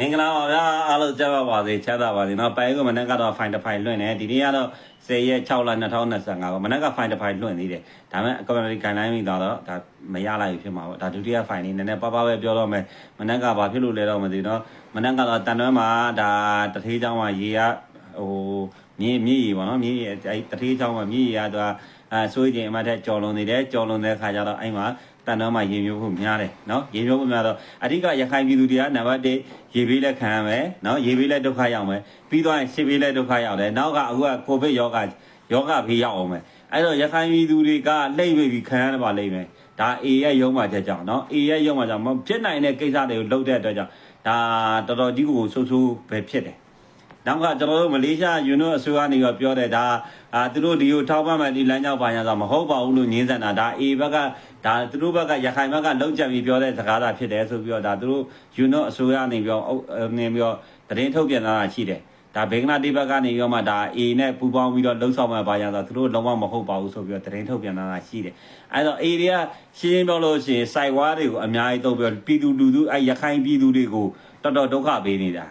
မင်္ဂလာပါဗျာအားလုံးကြပါပါစေချမ်းသာပါစေเนาะပိုင်ကမနက်ကတော့ fine တစ်ဖိုင်လွှင့်တယ်ဒီနေ့ကတော့10ရက်6လ2025ပါမနက်က fine တစ်ဖိုင်လွှင့်သေးတယ်ဒါပေမဲ့ community guideline မိတော့ဒါမရလိုက်ဖြစ်မှာပေါ့ဒါဒုတိယ fine လေးနည်းနည်းပါးပါးပဲပြောတော့မယ်မနက်ကဘာဖြစ်လို့လဲတော့မသိဘူးเนาะမနက်ကတော့တန်တွဲမှာဒါတထေးเจ้าမှာရေက ဟိုမြေမြေရေပေါ့เนาะမြေရေအဲတထေးเจ้าမှာမြေရေကတော့အဲဆိုရင်အမထက်ကြော်လွန်နေတယ်ကြော်လွန်တဲ့ခါကျတော့အဲ့မှာတန်တော့မှရေမျိုးဖို့များတယ်နော်ရေမျိုးဖို့များတော့အဓိကရခိုင်ပြည်သူတွေကနံပါတ်1ရေဘေးလက်ခံရမယ်နော်ရေဘေးလက်ဒုက္ခရောက်မယ်ပြီးတော့ရှေ့ဘေးလက်ဒုက္ခရောက်တယ်နောက်ကအခုကကိုဗစ်ယောဂယောဂဘေးရောက်အောင်မယ်အဲ့တော့ရခိုင်ပြည်သူတွေကလှိမ့်ပြီးခံရပါလိမ့်မယ်ဒါ A ရဲ့ရုံးမှချက်ကြောင့်နော် A ရဲ့ရုံးမှကြောင့်မဖြစ်နိုင်တဲ့ကိစ္စတွေကိုလုပ်တဲ့အတွက်ကြောင့်ဒါတော်တော်ကြီးကိုဆိုးဆိုးပဲဖြစ်တယ် နောက်ကကျွန်တော်တို့မလေးရှားယူနိုအစိုးရနေတော့ပြောတယ်ဒါအာသူတို့ဒီကိုထောက်ပံ့မဲ့ဒီလမ်းကြောင်းပါညာဆိုမဟုတ်ပါဘူးလို့ညင်းဆန်တာဒါအေဘက်ကဒါသူတို့ဘက်ကရခိုင်ဘက်ကလုံးချက်ပြီးပြောတဲ့စကားသာဖြစ်တယ်ဆိုပြီးတော့ဒါသူတို့ယူနိုအစိုးရနေပြောနေပြီးတော့သတင်းထုတ်ပြန်လာတာရှိတယ်ဒါဘေကနာတိဘက်ကနေရောမှဒါအေနဲ့ပူပေါင်းပြီးတော့လှုပ်ဆောင်မဲ့ပါညာဆိုသူတို့လုံးဝမဟုတ်ပါဘူးဆိုပြီးတော့သတင်းထုတ်ပြန်လာတာရှိတယ်အဲ့တော့အေတွေကရှင်းရှင်းပြောလို့ရှိရင်စိုက်ဝါးတွေကိုအများကြီးသုံးပြီးတော့ပြည်သူလူထုအဲ့ရခိုင်ပြည်သူတွေကိုတော်တော်ဒုက္ခပေးနေတာ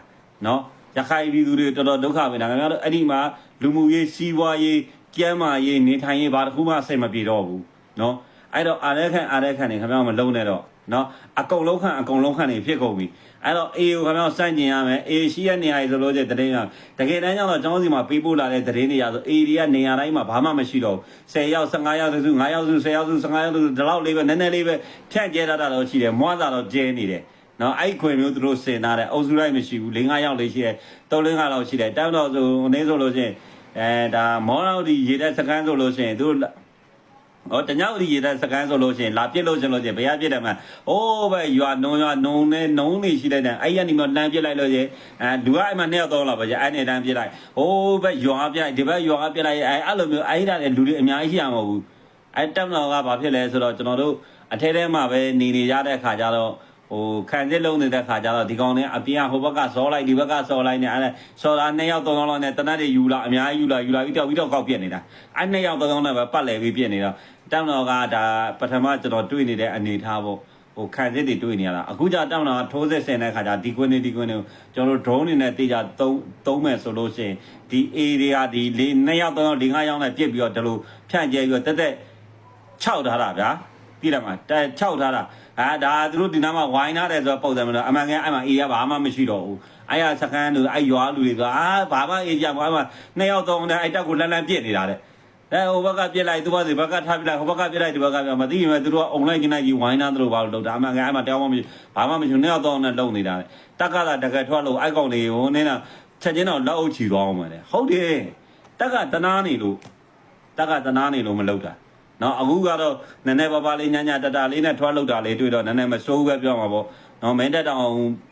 နော် ရခိုင်ပြည်သူတွေတော်တော်ဒုက္ခပဲဒါခင်ဗျားတို့အဲ့ဒီမှာလူမှုရေးစီးပွားရေးကျန်းမာရေးနေထိုင်ရေးဘာတစ်ခုမှစိတ်မပြေတော့ဘူးเนาะအဲ့တော့အားရခန့်အားရခန့်နေခင်ဗျားမလုံးနဲ့တော့เนาะအကုန်လုံးခန့်အကုန်လုံးခန့်နေဖြစ်ကုန်ပြီအဲ့တော့အေကိုခင်ဗျားစန့်ကျင်ရမယ်အေရှိရနေရာဆိုလို့ကျတဲ့တင်းကတကယ်တမ်းကျတော့ကျောင်းစီမှာပေးပို့လာတဲ့သတင်းတွေရဆိုအေဒီကနေရာတိုင်းမှာဘာမှမရှိတော့ဘူး10ယောက်15ယောက်စု9ယောက်စု10ယောက်စု15ယောက်စုဒီလောက်လေးပဲနည်းနည်းလေးပဲဖြန့်ကျဲတတ်တာတော့ရှိတယ်မွားတာတော့ကျဲနေတယ် နော်အဲ့ခွေမျိုးသူတို့စင်ထားတယ်အုပ်စုလိုက်မရှိဘူး၄၅ယောက်လေးရှိတယ်၃လင်းကလောက်ရှိတယ်တောင်းတော့ဆိုအနေဆိုလို့ရှိရင်အဲဒါမောလောက်ဒီရေတဲ့စကန်းဆိုလို့ရှိရင်သူတို့ဟောတညောက်ဒီရေတဲ့စကန်းဆိုလို့ရှိရင်လာပြစ်လို့ရှင်လို့ရှိရင်ဘယ်ရပြစ်တယ်မှာအိုးပဲရွာနုံရွာနုံနဲ့နုံနေရှိလိုက်တယ်အဲ့ရနေမလမ်းပြစ်လိုက်လို့ရှိရင်အဲလူကအဲ့မှာနှစ်ယောက်သုံးလောက်ပဲကြာအဲ့နေတန်းပြစ်လိုက်ဟိုးပဲရွာပြစ်ဒီဘက်ရွာပြစ်လိုက်အဲ့အဲ့လိုမျိုးအဲ့ဒါလည်းလူတွေအများကြီးရှိရမှာဘူးအဲ့တက်တော်ကဘာဖြစ်လဲဆိုတော့ကျွန်တော်တို့အထဲထဲမှာပဲနေနေရတဲ့ခါကျတော့ ဟိုခံစစ်လုံးနေတဲ့ခါကျတော့ဒီကောင်နဲ့အပြင်ဟိုဘက်ကစောလိုက်ဒီဘက်ကစောလိုက်နေအဲ့စောတာနှစ်ယောက်သုံးယောက်လောက်နဲ့တနတ်တွေယူလာအများကြီးယူလာယူလာပြီးတော့ပြီးတော့ကောက်ပြက်နေတာအဲ့နှစ်ယောက်သုံးယောက်နဲ့ပဲပတ်လည်ပြီးပြက်နေတာတက်တော်ကဒါပထမကျွန်တော်တွေ့နေတဲ့အနေထားပေါ့ဟိုခံစစ်တွေတွေ့နေရတာအခုကြတောင်းတာထိုးစစ်ဆင်တဲ့ခါကျဒီကွင်းနေဒီကွင်းနေကျွန်တော်တို့ drone တွေနဲ့တေးကြသုံးသုံးမယ်ဆိုလို့ရှိရင်ဒီ A တွေကဒီလေးနှစ်ယောက်သုံးယောက်ဒီငါးယောက်နဲ့ပြစ်ပြီးတော့ဒီလိုဖြန့်ကျဲပြီးတော့တက်တက်ခြောက်ထားတာဗျာပြည့်တယ်မှာတက်ခြောက်ထားတာ အာဒါသူတို့ဒီနားမှာဝိုင်းထားတယ်ဆိုတော့ပုံစံမလို့အမှန်ကန်အဲ့မှာ A ကဘာမှမရှိတော့ဘူးအဲ့ရစကန်လူအဲ့ရွာလူတွေဆိုအာဘာမှ A ကြဘာမှနှစ်ယောက်သုံးတဲ့အဲ့တက်ကိုလန်းလန်းပြစ်နေတာတဲ့အဲဟိုဘက်ကပြစ်လိုက်သူဘက်စီဘက်ကထားပြစ်လိုက်ဟိုဘက်ကပြစ်လိုက်ဒီဘက်ကပြမသိရင်သူတို့ကအုံလိုက်ကျင်းလိုက်ကြီးဝိုင်းသားသူတို့ဘာလို့လုပ်တာအမှန်ကန်အဲ့မှာတောင်းမှမရှိဘာမှမရှိနှစ်ယောက်တော့နဲ့လုံနေတာလေတက်ကသာတကယ်ထွက်လို့အိုက်ကောင်လေးဟိုနင်းတော့ချက်ချင်းတော့လက်အုပ်ချီသွားအောင်မယ်လေဟုတ်တယ်တက်ကတနာနေလို့တက်ကတနာနေလို့မလုပ်တာ နော်အခုကတော့နည်းနည်းပါးပါးလေးညညတတလေးနဲ့ထွက်လောက်တာလေးတွေ့တော့နည်းနည်းမစိုးဘူးပဲပြောမှာပေါ့နော်မင်းတက်တောင်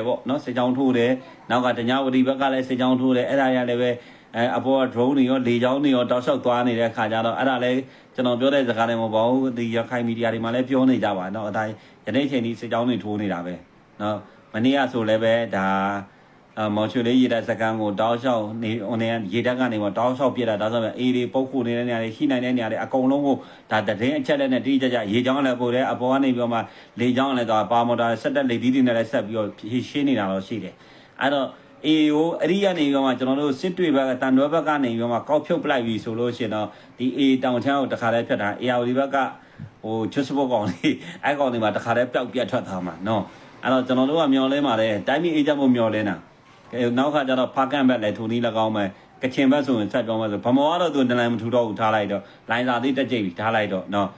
ပေါ့နော်စစ်ကြောင်းထိုးတယ်နောက်ကတညာဝတီဘက်ကလည်းစစ်ကြောင်းထိုးတယ်အဲ့ဒါရလည်းပဲအဲအပေါ်က drone တွေရောလေကြောင်းတွေရောတောက်လျှောက်သွားနေတဲ့ခါကျတော့အဲ့ဒါလည်းကျွန်တော်ပြောတဲ့စကားတွေမဟုတ်ပါဘူးဒီရခိုင်မီဒီယာတွေမှာလည်းပြောနေကြပါတော့အတိုင်းယနေ့ချိန်ဒီစစ်ကြောင်းတွေထိုးနေတာပဲနော်မနေ့ကဆိုလည်းပဲဒါ အမော်ချူလေးရေတက်စကန်ကိုတောက်လျှောက်နေဟိုနေရေတက်ကနေတော့တောက်လျှောက်ပြစ်တာဒါဆိုရင်အေးတွေပုတ်ခုနေတဲ့နေရာတွေရှိနိုင်တဲ့နေရာတွေအကုန်လုံးကိုဒါတည်င်းအချက်လက်နဲ့တိကျကျရေချောင်းလည်းပို့တယ်အပေါ်ကနေပြီးတော့မှလေချောင်းလည်းတော့ပါမော်တာဆက်တက်လေဒီတွေနဲ့လည်းဆက်ပြီးတော့ရှင်းနေတာတော့ရှိတယ်အဲ့တော့အေကိုအဲ့ဒီကနေပြီးတော့မှကျွန်တော်တို့စစ်တွေဘက်ကတန်တွဲဘက်ကနေပြီးတော့မှကောက်ဖြုတ်ပလိုက်ပြီဆိုလို့ရှိရင်တော့ဒီ A တောင်ချမ်းကိုတခါတည်းဖြတ်တာ AR ဘက်ကဟိုချွတ်စပုတ်ကောင်လေးအဲ့ကောင်တွေမှာတခါတည်းပျောက်ပြတ်ထွက်သွားမှာနော်အဲ့တော့ကျွန်တော်တို့ကမျောလဲမှာလဲတိုင်းပြည်အေးချမ်းဖို့မျောလဲတာကဲ နောက်ခါကျတော့ဖားကန်ဘက်လည်းထုံနီး၎င်းမယ်ကချင်ဘက်ဆိုရင်ဆက်ပြောင်းမယ်ဆိုဗမောကတော့သူတနင်္လာမထူတော့ဘူးထားလိုက်တော့လိုင်းစာသေးတက်ကြိတ်ပြီးထားလိုက်တော့နော်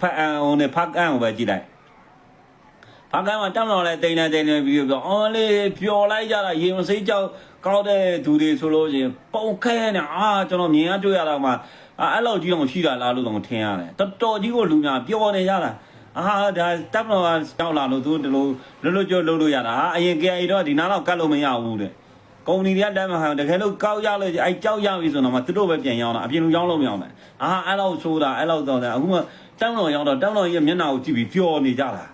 ဖတ်အန်ဟိုနဲ့ဖတ်ကန်ကိုပဲကြည့်လိုက်ဖားကမ်းမှာတောင်းတော့လဲတိန်နေတိန်နေပြီးတော့အော်လေပျော်လိုက်ကြတာရေမစိတ်ကြောက်ကောက်တဲ့သူတွေဆိုလို့ရှိရင်ပုံခဲနေအာကျွန်တော်မြင်ရတွေ့ရတော့မှအဲ့လောက်ကြီးအောင်ရှိတာလားလို့တော့ထင်ရတယ်တော်တော်ကြီးကိုလူများပျော်နေကြတာ အာဒါတပ်မတော်ကတောက်လာလို့သူဒီလိုလွတ်လွတ်ကျွတ်လုပ်လို့ရတာအရင် KI တော့ဒီနားတော့ကတ်လို့မရဘူးတဲ့ကုမ္ပဏီတွေကတမ်းမဟန်တကယ်လို့ကောက်ရလို့အဲကြောက်ရပြီဆိုတော့မှသူတို့ပဲပြန်ရောင်းတာအပြင်လူရောင်းလို့မရောင်းတယ်အာအဲ့လောက်ဆိုတာအဲ့လောက်တော့တယ်အခုမှတောင်းတော်ရောင်းတော့တောင်းတော်ရဲ့မျက်နှာကိုကြည့်ပြီးပျော်နေကြတာ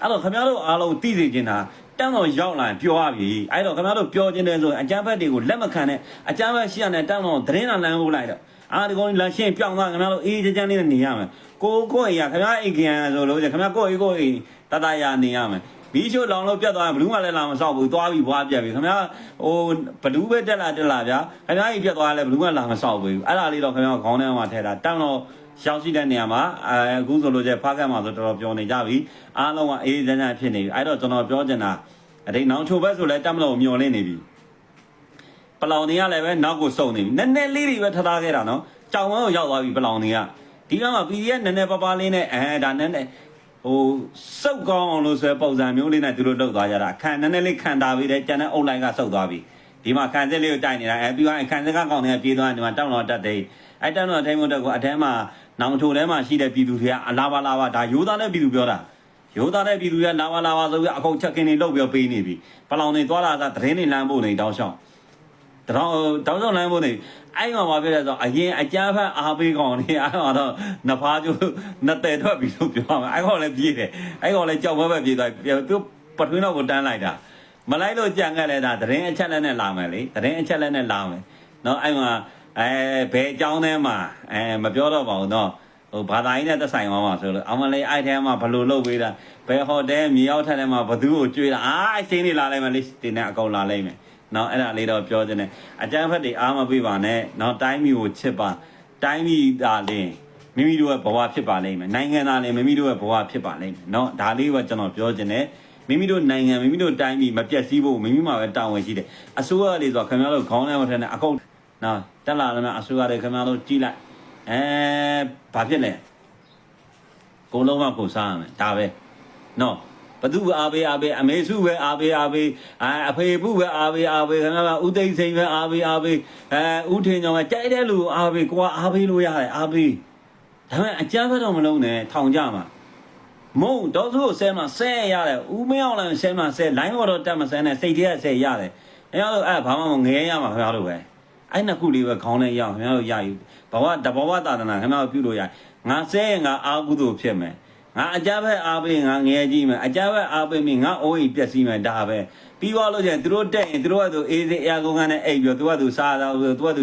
အဲ့တော့ခင်ဗျားတို့အားလုံးသိစေချင်တာတန်းတော်ရောက်လာရင်ပြောရပြီအဲ့တော့ခင်ဗျားတို့ပြောချင်တယ်ဆိုရင်အကြမ်းဖက်တွေကိုလက်မခံနဲ့အကြမ်းဖက်ရှိရတဲ့တန်းတော်သတင်းလာလမ်းဖို့လိုက်တော့ အာဒီကောင်လာရှင်းပြောင်းသွားခင်ဗျားတို့အေးချမ်းချမ်းလေးနဲ့နေရမယ်ကိုကိုအိမ်ရခင်ဗျားအိမ်ကန်ဆိုလို့ခင်ဗျားကိုအိမ်ကိုအိမ်တတရာနေရမယ်မီးရှို့လောင်လို့ပြတ်သွားရင်ဘလူးမှလည်းလာမဆောက်ဘူးသွားပြီးဘွားပြတ်ပြီခင်ဗျာဟိုဘလူးပဲတက်လာတက်လာဗျာခင်ဗျာကြီးပြတ်သွားရင်လည်းဘလူးမှလာမဆောက်ဘူးအဲ့ဒါလေးတော့ခင်ဗျာခေါင်းထဲမှာထည့်တာတန်းတော့ရောက်ရှိတဲ့နေရာမှာအဲအခုဆိုလို့ကျဖားကတ်မှာဆိုတော်တော်ပြောနေကြပြီအားလုံးကအေးအေးချမ်းချမ်းဖြစ်နေပြီအဲ့တော့ကျွန်တော်ပြောချင်တာအတိတ်နောင်ချိုဘက်ဆိုလဲတက်မလို့မျောလင့်နေပြီ ပလောင်တွေကလည်းပဲနောက်ကိုစုံနေပြီနည်းနည်းလေးတွေပဲထထားခဲ့တာနော်ကြောင်ဝမ်းကိုရောက်သွားပြီပလောင်တွေကဒီကမှာ PDF နည်းနည်းပါးပါးလေးနဲ့အဲဒါနည်းနည်းဟိုစုပ်ကောင်းအောင်လို့ဆိုတဲ့ပုံစံမျိုးလေးနဲ့သူတို့လုပ်သွားကြတာခံနည်းနည်းလေးခံတာပြီးတယ်ကျန်တဲ့အုပ်လိုင်းကစုပ်သွားပြီဒီမှာခံစစ်လေးကိုတိုက်နေတာအဲပြီးတော့ခံစစ်ကကောင်းနေတာပြေးသွားတယ်ဒီမှာတောင်းတော်တက်တယ်အဲတောင်းတော်ထိုင်မတက်ကိုအထဲမှာနောင်ချိုထဲမှာရှိတဲ့ပြည်သူတွေကအလာပါလာပါဒါရိုးသားတဲ့ပြည်သူပြောတာရိုးသားတဲ့ပြည်သူကလာပါလာပါဆိုပြီးအကုန်ချက်ကင်းတွေလုတ်ပြီးပေးနေပြီပလောင်တွေသွားလာတာသတင်းတွေလမ်းဖို့နေတောင်းရှောင်း တောင်းတောင်းရှောင်းလမ်းဖို့နေအဲ့မှာမဖြစ်တဲ့ဆိုအရင်အကြမ်းဖက်အားပေးကောင်နေအဲ့မှာတော့နဖားကျိုးနှစ်တယ်ထွက်ပြီးလို့ပြောမှာအဲ့ကောင်လည်းပြေးတယ်အဲ့ကောင်လည်းကြောက်ဘက်ပဲပြေးသွားသူပထွေးတော့ကိုတန်းလိုက်တာမလိုက်လို့ကြံခဲ့လဲတာသတင်းအချက်လက်နဲ့လာမယ်လေသတင်းအချက်လက်နဲ့လာမယ်နော်အဲ့မှာအဲဘယ်အကြောင်းထဲမှာအဲမပြောတော့ပါဘူးနော်ဟိုဘာသာရေးနဲ့သက်ဆိုင်သွားမှာဆိုလို့အမလေးအဲ့ထဲမှာဘလို့လုပ်ပေးတာဘယ်ဟိုတယ်မြေရောက်ထက်ထဲမှာဘသူ့ကိုကြွေးတာအာအချင်းနေလာလိုက်မယ်လေတင်နဲ့အကောင်လာလိုက်မယ် နော်အဲ့ဒါလေးတော့ပြောချင်တယ်အကျန်းဖက်တွေအားမပေးပါနဲ့နော်တိုင်းပြည်ကိုချစ်ပါတိုင်းပြည်သာလင်းမိမိတို့ရဲ့ဘဝဖြစ်ပါလိမ့်မယ်နိုင်ငံသားလည်းမိမိတို့ရဲ့ဘဝဖြစ်ပါလိမ့်မယ်နော်ဒါလေးကကျွန်တော်ပြောချင်တယ်မိမိတို့နိုင်ငံမိမိတို့တိုင်းပြည်မပြတ်စည်းဖို့မိမိမှာပဲတာဝန်ရှိတယ်အစိုးရလေးဆိုတော့ခင်ဗျားတို့ခေါင်းထဲမှာထည့်နေအကုန်နော်တက်လာလည်းမအစိုးရတွေခင်ဗျားတို့ကြည့်လိုက်အဲဘာဖြစ်လဲကိုလုံးဝကိုစားရမယ်ဒါပဲနော် ဘသူအားပေးအားပေးအမေစုပဲအားပေးအားပေးအဲအဖေဘူးပဲအားပေးအားပေးခင်ဗျားဥသိမ့်စိန်ပဲအားပေးအားပေးအဲဥထင်ကြောင်ပဲကြိုက်တဲ့လူကိုအားပေးကိုကအားပေးလို့ရတယ်အားပေးဒါပေမဲ့အကြမ်းဖက်တော့မလုံးနဲ့ထောင်ကြမှာမုံတော့သူ့ကိုဆဲမှာဆဲရတယ်ဦးမင်းအောင်လည်းဆဲမှာဆဲလိုင်းဘော်တော့တက်မဆဲနဲ့စိတ်ထဲကဆဲရတယ်အဲတော့အဲဘာမှမငဲရမှာခင်ဗျားတို့ပဲအဲ့နှစ်ခုလေးပဲခေါင်းနဲ့ရအောင်ခင်ဗျားတို့ရယူဘဝတဘဝသာသနာခင်ဗျားတို့ပြုလို့ရငါဆဲရင်ငါအာကုသို့ဖြစ်မယ် ငါအကြမ်းဖက်အားပေးငါငယ်ကြီးမယ်အကြမ်းဖက်အားပေးမိငါအိုးအိမ်ပျက်စီးမယ်ဒါပဲပြီးသွားလို့ကျရင်သူတို့တက်ရင်သူတို့ကသူအေးစေးအရာကုန်ကနဲ့အိပ်ပြီးတော့သူကသူစားတော့သူကသူ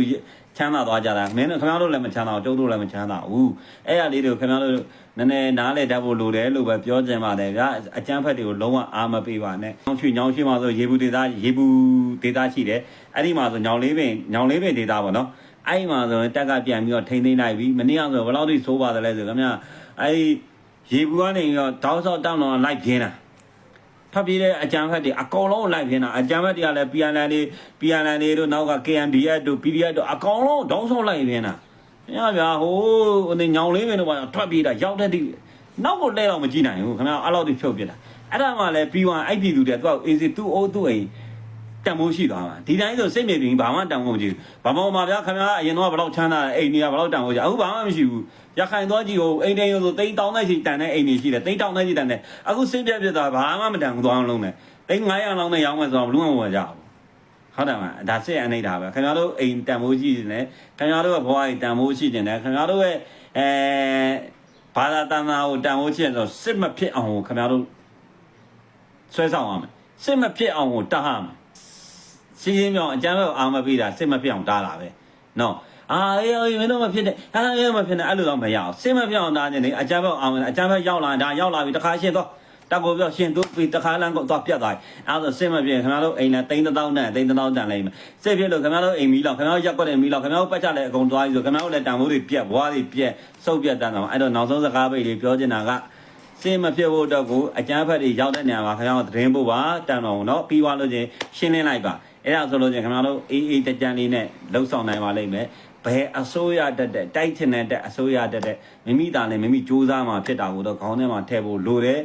ချမ်းသာသွားကြတာမင်းတို့ခင်ဗျားတို့လည်းမချမ်းသာဘူးကျုပ်တို့လည်းမချမ်းသာဘူးအဲ့ရလေးတွေကိုခင်ဗျားတို့နည်းနည်းနားလေတတ်ဖို့လိုတယ်လို့ပဲပြောချင်ပါတယ်ဗျာအကြမ်းဖက်တွေကိုလုံးဝအားမပေးပါနဲ့ညောင်ချွေညောင်ချွေမှာဆိုရေဘူးဒေတာရေဘူးဒေတာရှိတယ်အဲ့ဒီမှာဆိုညောင်လေးပင်ညောင်လေးပင်ဒေတာပေါ့နော်အဲ့ဒီမှာဆိုရင်တက်ကပြန်ပြီးတော့ထိမ့်သိမ့်လိုက်ပြီးမနေ့ကဆိုဘယ်လောက်ထိဆိုးပါတယ်လဲဆိုခင်ဗျာအဲ့ဒီ ရေဘူးကနေပြီးတော့တောက်ဆောက်တောင်းတော့လိုက်ပြင်းတာဖတ်ပြတဲ့အကြံဖက်တွေအကောင်လုံးလိုက်ပြင်းတာအကြံဖက်တွေကလည်း PNL တွေ PNL တွေတို့နောက်က KNDS တို့ PDF တို့အကောင်လုံးတောင်းဆောက်လိုက်ပြင်းတာညဗျာဟိုးဟိုညောင်လေးမင်းတို့ကထွက်ပြေးတာရောက်တဲ့ဒီနောက်ကိုလဲတော့မကြည့်နိုင်ဘူးခင်ဗျာအဲ့လောက်ထိဖြုတ်ပြတာအဲ့ဒါမှလည်းပြီးသွားအဲ့ပြည်သူတွေသူကအေးစီသူ့အိုးသူ့အိမ် တန်မိုးရှိသွားမှာဒီတိုင်းဆိုစိတ်မြေပြင်ဘာမှတန်မိုးမကြည့်ဘူးဘာမှမဗျာခင်ဗျာအရင်တော့ဘယ်လောက်ချမ်းသာတယ်အိမ်တွေကဘယ်လောက်တန်မိုးကြအခုဘာမှမရှိဘူးရခိုင်သွားကြည့်ဟိုအိမ်တိုင်းဆိုတိန်းတောင်းတဲ့ချီတန်တဲ့အိမ်တွေရှိတယ်တိန်းတောင်းတဲ့ချီတန်တဲ့အခုစိတ်ပြက်ပြက်သွားဘာမှမတန်ဘူးသွားအောင်လုံးနဲ့တိန်း900လောက်နဲ့ရောင်းမယ်ဆိုတော့ဘလို့မှမဝင်ကြဘူးဟုတ်တယ်မလားဒါစစ်အနေတာပဲခင်ဗျားတို့အိမ်တန်မိုးရှိနေတယ်ခင်ဗျားတို့ရဲ့ဘဝအိမ်တန်မိုးရှိနေတယ်ခင်ဗျားတို့ရဲ့အဲဘာသာတန်မာကိုတန်မိုးရှိနေဆိုစစ်မဖြစ်အောင်ခင်ဗျားတို့ဆွဲဆောင်ရမယ်စစ်မဖြစ်အောင်ကိုတတ်ရမယ် ရှင်းရှင်းပြောင်းအကြမ်းဖက်အာမပေးတာစစ်မပြောင်းတားတာပဲနော်အာအေးအေးမင်းတို့မဖြစ်နဲ့အာအေးမဖြစ်နဲ့အဲ့လိုတော့မရအောင်စစ်မပြောင်းတားနေနေအကြမ်းဖက်အာမအကြမ်းဖက်ရောက်လာဒါရောက်လာပြီတခါရှင်းတော့တက်ကိုပြောရှင်သူပြီတခါလန်းကိုသွားပြတ်သွားအဲ့ဒါစစ်မပြေခင်ဗျားတို့အိမ်နဲ့တိန်းတောင်းတန်တိန်းတောင်းတန်လိုက်မယ်စစ်ပြလို့ခင်ဗျားတို့အိမ်မီလောက်ခင်ဗျားတို့ရက်ွက်တယ်မီလောက်ခင်ဗျားတို့ပတ်ချလဲအကုန်သွားပြီဆိုခင်ဗျားတို့လည်းတန်ဖိုးတွေပြက်ဘွားတွေပြက်စုပ်ပြက်တန်းတော့အဲ့တော့နောက်ဆုံးစကားပိတ်လေးပြောချင်တာကစစ်မဖြစ်ဖို့အတွက်ကိုအကြမ်းဖက်တွေရောက်တဲ့နေရာမှာခင်ဗျားတို့သတင်းပို့ပါတန်တော်တော့ပြီးွားလို့ချင်းရှင်းလင်းလိုက်ပါ အဲ့ဒါဆိုလို့ချင်းခင်ဗျားတို့အေးအေးတကြံလေးနဲ့လှုပ်ဆောင်နိုင်ပါလိမ့်မယ်ဘယ်အစိုးရတက်တဲ့တိုက်ချင်တဲ့အစိုးရတက်တဲ့မိမိသားနဲ့မိမိစူးစမ်းမှာဖြစ်တာကိုတော့ခေါင်းထဲမှာထည့်ဖို့လိုတယ်